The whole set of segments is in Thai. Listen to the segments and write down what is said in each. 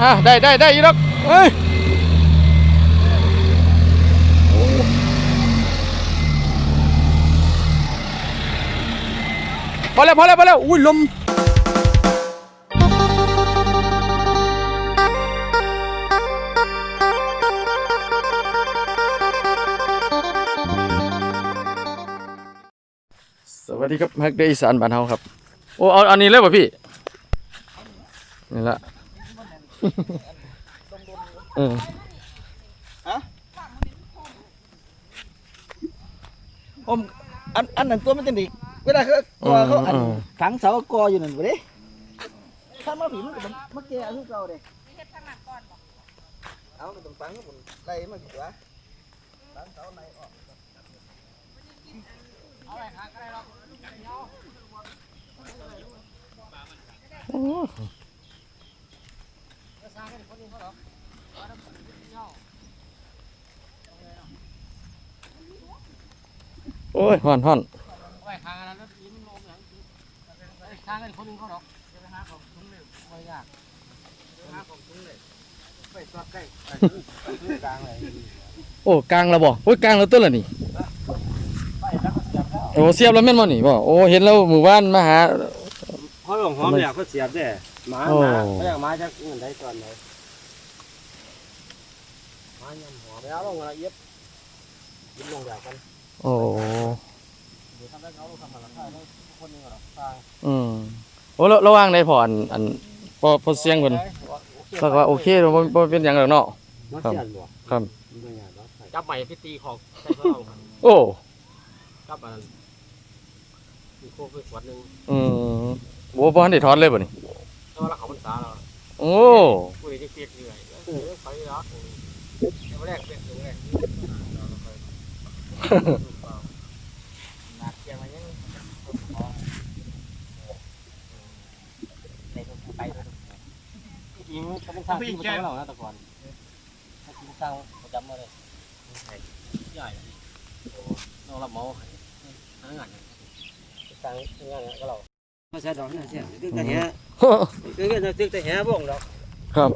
อะได้ได้ได้อีกแล้วเอ้ยพอแล้วพอแล้วพอแล้วอุ้ยลมสวัสดีครับฮักเดย์อีสานบ้านเฮาครับ โอ้เอาอันนี้เลยป่ะพี่ นี่ละ เออผมอันอันนั้นตัวมันจะดีเวลาเขากอเขาอันฝังเสากออยู่นั่นบ่เด้ถ้ามาผีมันก็มาแก่คือเก่าเด้เอามันต้องฝังมันไล่มาดีกว่าฝังเสาในออกโอ้ ยห่อนห่อนไว้ทางอันนั้นแล้วยิ้มลมอย่างนี้ทางกันคนหนึงเขาดอกจะไปหาของถุงเลยไม่ยากไปหาของถุงเลยไปสอดใกล้กลางเลยโอ้กลางแล้วบ่โอ้ยกลางแล้วตัวละนี่ไปแล้วก็เสียบแล้วโอ้เสียบแล้วแม่นบ่นี่บ่โอ้เห็นแล้วหมู่บ้านมาหาเขาลงหอมอยากก็เสียบได้หมาโอ้หมาเขาอยากหมาจากเงินได้ตอนไหนหมา ยำหอมแล้วลงละเอียดยิ้มลงอยากกันโอ้เดี๋ยวทำได้เขาทำอะไรได้คนหนึงหรอกทางอืมโอ้ระระหว่างใดพออันอันพอพอเสียงเพิ่นสักว่าโอเคบ่บ่บ่เป็นหยังแล้วเนาะมาเสียนบ่ครับจับใหม่พี่ตีของใส่เขาลงโอ้จับอันมีโค้กไปขวดหนึงอืมบ่บ่ทันได้ถอนเลยบ่นี่แล้วเราเขาพรรษาเราโอ้คุยที่เปียกเหนื่อยเออไปแล้ วเดี๋ยวแรกเปียกแรกหนักเกี่ยวมายังไปจริงๆเป็นสร้างที่ประจำเรานะแต่ก่อนถ้าจริงสร้างประจำมาเลยใหญ่เรารับเหมาทางงานสร้างงานก็เราไม่ใช่ดอกนี่ใช่ตึกแต่แห่ตึกแต่ตึกแต่แห่บ่งดอกครับ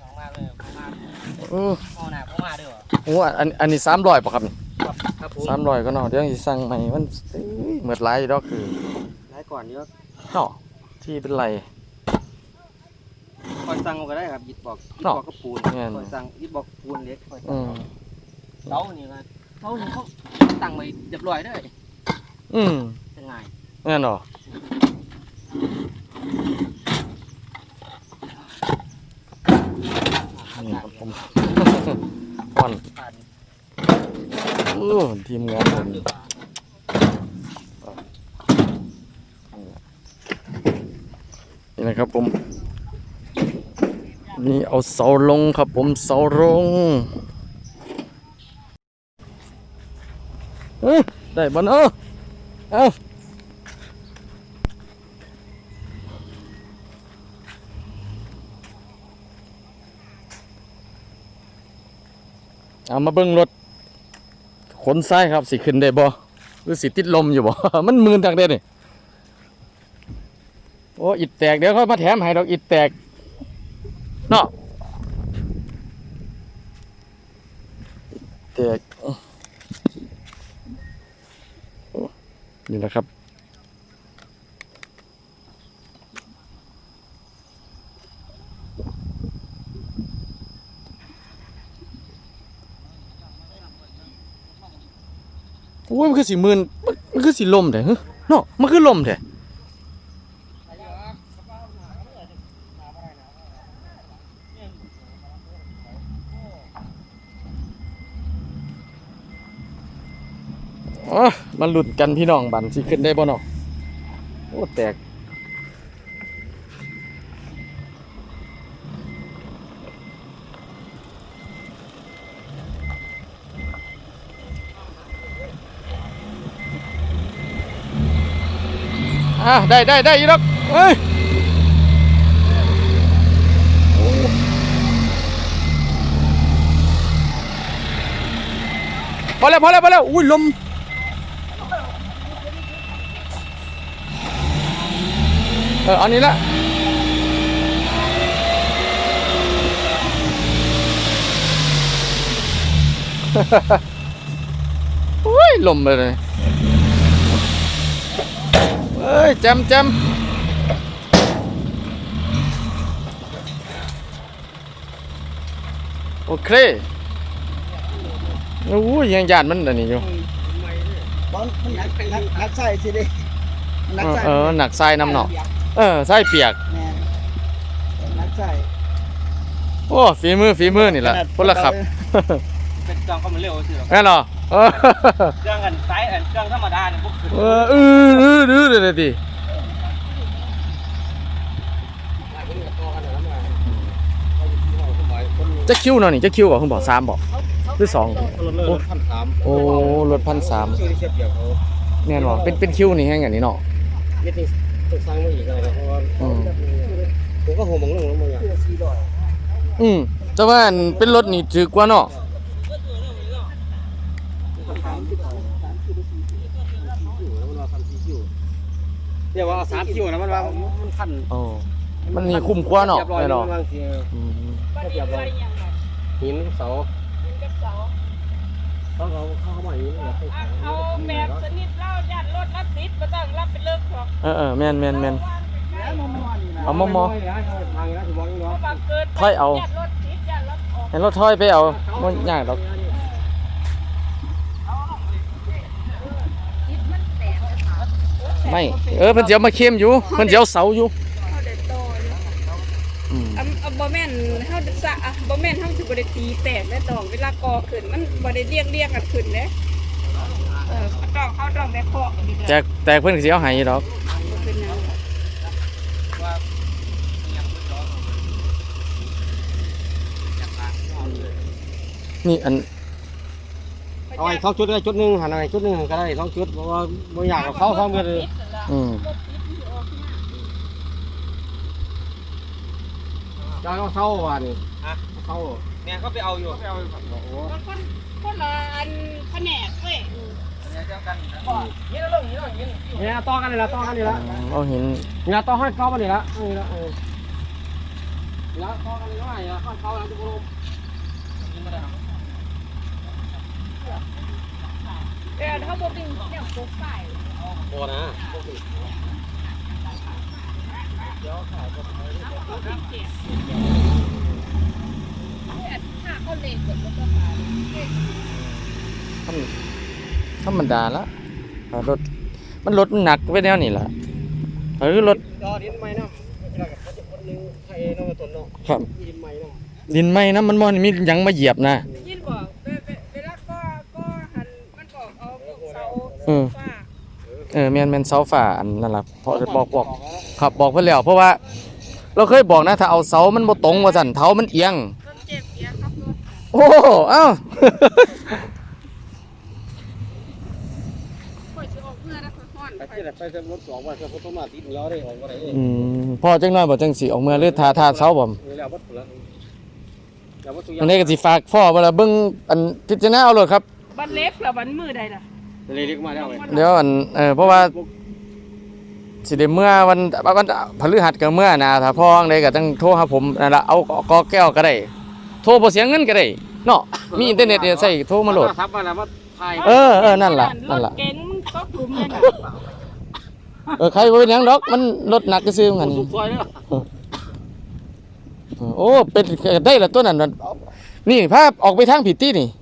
ของมาเลยของมา โอ้ มอหนาของมา ด้วยเหรอโอ้อันอันนี้300ป่ะครับนี่ครับครับผม300ก็เนาะเดี๋ยวสิสั่งใหม่มันเอ้ยหมดหลายอยู่ดอกคือไล่ก่อนเยอะเนาะที่เป็นไรคอยสั่งก็ได้ครับยิดบอกยิดเนาะบอกก็ปูนแม่นคอยสั่งยิดบอกปูนเล็กคอยอืสั่งมเสานี่ก็เสานี่เขาตั้งไว้เรียบร้อยเด้ออืมจะง่ายแน่นอนนี่ครับผมก่อน ผ่าน โอ้ ทีมงานผมนี่นะครับผม นี่เอาเสาลงครับผมเสาลงเอ้ยได้บ้านเออเอาเอามาเบิ้งรถ ขนซ้ายครับสิขึ้นได้บ่หรือสิติดลมอยู่บ่ มันมืนทางเด่นนี่โอ้อิดแตกเดี๋ยวเขามาแถมให้ดอกอิดแตกเนาะอิฐแตกโอ้นี่แหละครับ อ้ยมันคือสีมืนมันมันคือสีลมแท้เฮ้เนาะมันคือลมแท้อ๋อมาหลุดกันพี่น้องบันสิขึ้นได้บ่เนาะโอ้แตก อะได้ได้ได้อีกแล้เฮ้ยพอแล้วพอแล้วพอแล้วอุ้ยลมเอออันนี้ละฮ่าฮ่าฮ่าอุ้ยลมเลย อ้ยแจมแจมโอเคโอ้ยยังยานมันอันนี้อยู่บอลมันหนักหนักหนักใส่สิเดิหนักใส่เออหนักทรายน้ำเนาะเออทรายเปียกแม่หนักใส่โอ้ฝีมือฝีมือนี่แหละคนละขับเป็นเครื่องก็มันเร็วสิหรอกแน่นอน เออเครื่องกันไซส์อันเครื่องธรรมดาเนี่ยพวกขึ้นเอออืออือดื้อเลยดิจะคิวเนาะนี่จะคิวบอกคุณบอกสามบอกหรือสองรถเลยพันสามโอ้รถพันสามนี่เสียเปรียบเขาแน่นอนเป็นเป็นคิวนี่แห้งอย่างนี้เนาะไม่ต้องต้องสร้างไมาอีกอะไรนะเพราะว่าผมก็หัวมังลงแล้วมึงอะอืมแต่ว่านเป็นรถนี่ถือกว่าเนาะ เรียกว่าสามคิวนะมันว่ามันพันโอ้มันนี่คุ้มกว่าเนาะเรียบร้อยแน่นอนบางทีอืมเรียบร้อยหินเสาเขาเขาเข้ามาอย่างนี้เนี่ยเอาแบบสนิทเล่าญาติรถรับติดมาต้องรับเป็นเลิกหรอกเออเออแม่นแม่นแม่นเอามอมอทางนะถือว่าเพเนาะราะว่าเกิดค่อยเอาญาติรถติดญาติรถออกเห็นรถถอยไปเอาบ่ยากดอก ไม่ เออเพิ่นสิเอามาเข้มอยู่เพิ่นสิเอาเสาอยู่เขาได้โตอยู่อืมอะอะบ่แม่นเฮาสะอะบ่แม่นเฮาสิบ่ได้ตีแตกได้ดอกเวลากอขึ้นมันบ่ได้เรียงเรียงกันขึ้นเด้เออเขาต้องเขาต้องได้เคาะดีแจกแตกเพิ่นก็สิเอาให้อยู่ดอก บ่เป็นหยังหรอกนี่อัน เอาไอ้สองชุดได้ชุดหนึ่งหันไอ้ชุดหนึ่งก็ได้สองชุดเพราะว่าไม่อยากกับเขาสองเดือนเลยอืมจะเอาเสาวันนี้เสาเนี่ยเขาไปเอาอยู่ไปเอาโอ้โหมันคนคนละอันแผนกเว้ยเนี่ยเจ้ากันนะเนี่ยต่อกันเลยละต่อกันเลยละเอาหินเนี่ยต่อให้เขาไปเลยละนี่ละเออแล้วต่อกันเลยละเนี่ยเขาเขาแล้วจะลงเออ เขาบ่เป็นแนวโปกไฟโอ้นะถ้าเขาเล่นแบบมันก็ตายธรรมธรรมดาละอ่ารถมันรถมันหนักไปแนวนี่ล่ะเออรถต่อดินใหม่เนาะแล้วก็คนนึงใครน้องต้นเนาะครับดินใหม่เนาะดินไหม้นะมันบ่มีหยังมาเหยียบนะยินบอก ออฟ้าเออแม่นแม่นเสาฝ่าอันนั่นล่ะเพราะบอกบอกครับบอกเพิ่นแล้วเพราะว่า เราเคยบอกนะถ้าเอาเสามันบ่ตรงว่าซั่นเท้ามันเอียงต้นเจ็บเอียครับรถโอ้เอ้าข่อยสิออกเมื่อนะข่อยฮ้อนไปข่อยที่ไหนไปจะรถสองวันเขาต้องมาติดเหนียวได้ออกว่าไรเองอืมพ่อจังน้อยบ่จังสิออกเมื่อหรือทาทาเสาบ่แล้ววัดละแล้ววัดสุอันนี้ก็สิฝากพ่อเวลาเบิ่งอันพิจารณาเอาโลดครับบันเล็บแล้วบันมือใดล่ะ เลยเรียกมาแล้วไงเดี๋ยวอันเออเพราะว่าสิได้เมื่อวันวันพฤหัสก็เมื่อนะถ้าพ่อจั่งใดก็ต้องโทรหาผมนั่นล่ะเอากอแก้วก็ได้ โทรบ่เสียเงินก็ได้เนาะมีอินเทอร์เน็ตเนี่ยใส่โทรมาโหลดซับมาแล้วว่าถ่ายเออเออนั่นล่ะนั่นล่ะ รถเก๋งมึงก็กลุ่มเลยนะเออใครบ่เป็นหยังดอกมันรถหนักซื่อๆเหมือนกัน สุดซอยแล้วโอ้ เป็นได้ละตัวนั้นน่ะนี่ภาพออกไปทางผิดที่นี่อะมึ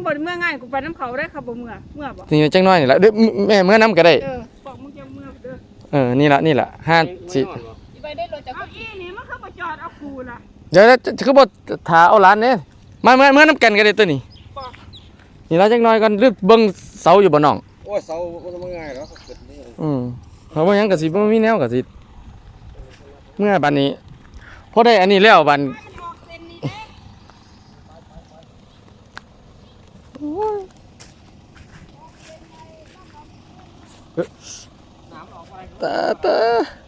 งบ่ได้เมื่อง่ายกูไปน้ำเขาได้ครับบ่เมื่อเมื่อบ่นี่จังน้อยนี่ล่ะเด้อแม่เมื่อนํก็ได้ เออบอกมึงจะเมื่อเด้อเออ นี่ล่ะนี่ล่ะห้าสิอีไปได้รถจากเอาอีนี่มันเข้ามาจอดเอากูล่ะเดี๋ยวจะคือบ่ถาเอาหลานเด้มาเมื่อเมื่อนํกันก็ได้ตัวนี้บอกนี่ล่ะจังน้อยก่อนหรือเบิ่งเสาอยู่บ่น้องโอ้ยเสาก็ทำง่ายแล้วเกิดนี่อืมเพราะว่าหยังก็สิบ่มีแนวก็สิเมื่อบัดนี้พอได้อันนี้แล้วบัด มันออกเส้นนี้ เด้